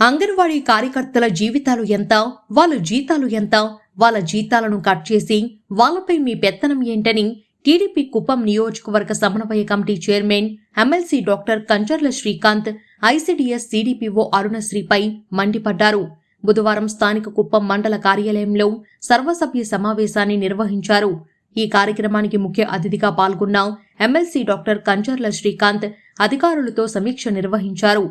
అంగన్వాడీ కార్యకర్తల జీవితాలు ఎంత? వాళ్ళ జీతాలు ఎంత? వాళ్ళ జీతాలను కట్ చేసి వాళ్ళపై మీ పెత్తనం ఏంటని టీడీపీ కుప్పం నియోజకవర్గ సమన్వయ committee chairman MLC doctor Kancharla Srikanth ICDS CDPO అరుణశ్రీపై మండిపడ్డారు. బుధవారం స్థానిక కుప్పం మండల కార్యాలయంలో సర్వసభ్య సమావేశాన్ని నిర్వహించారు. ఈ కార్యక్రమానికి ముఖ్య అతిథిగా పాల్గొన్న ఎమ్మెల్సీ డాక్టర్ కంచర్ల శ్రీకాంత్ అధికారులతో సమీక్ష నిర్వహించారు.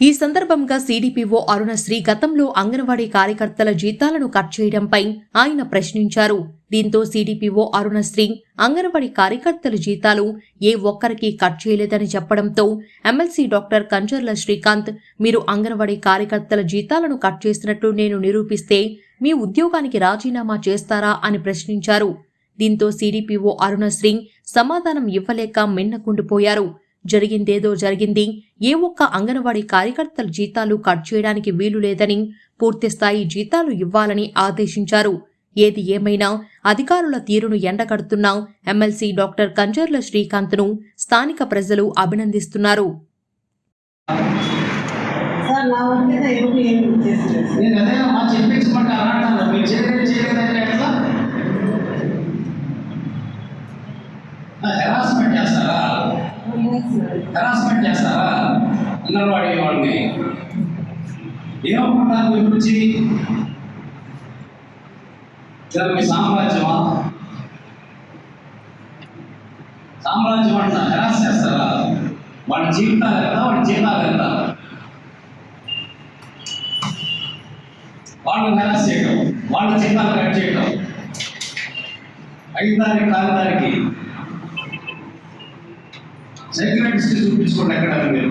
ఈ సందర్భంగా సీడీపీఓ అరుణశ్రీ గతంలో అంగన్వాడీ కార్యకర్తల జీతాలను కట్ చేయడంపై ఆయన ప్రశ్నించారు. దీంతో సీడీపీఓ అరుణశ్రీ అంగన్వాడీ కార్యకర్తల జీతాలు ఏ ఒక్కరికి కట్ చేయలేదని చెప్పడంతో ఎమ్మెల్సీ డాక్టర్ కంచర్ల శ్రీకాంత్ మీరు అంగన్వాడీ కార్యకర్తల జీతాలను కట్ చేసినట్లు నేను నిరూపిస్తే మీ ఉద్యోగానికి రాజీనామా చేస్తారా అని ప్రశ్నించారు. దీంతో సీడీపీఓ అరుణశ్రీ సమాధానం ఇవ్వలేక మిన్నకుండిపోయారు. జరిగిందేదో జరిగింది. ఏ ఒక్క అంగన్వాడీ కార్యకర్తల జీతాలు కట్ చేయడానికి వీలు లేదని పూర్తిస్థాయి జీతాలు ఇవ్వాలని ఆదేశించారు. ఏది ఏమైనా అధికారుల తీరును ఎండగడుతున్న ఎమ్మెల్సీ డాక్టర్ కంజర్ల శ్రీకాంత్ను స్థానిక ప్రజలు అభినందిస్తున్నారు. సార్ హెరాస్మెంట్ చేస్తారా అంగన్వాడీ వాళ్ళని ఏమనుకుంటారు మీ గురించి మీ సామ్రాజ్యమా? సామ్రాజ్యం అంట హెరాస్ చేస్తారా? వాళ్ళ జీవితాలు ఎంత వాళ్ళ జీతాలు ఎంత వాళ్ళని హెరాస్ చేయడం వాళ్ళ జీతాలు కట్ చేయడం ఐదు తారీఖు ఆరు తారీఖు సెక్రటరీస్ చూపించుకోండి ఎక్కడ మీరు.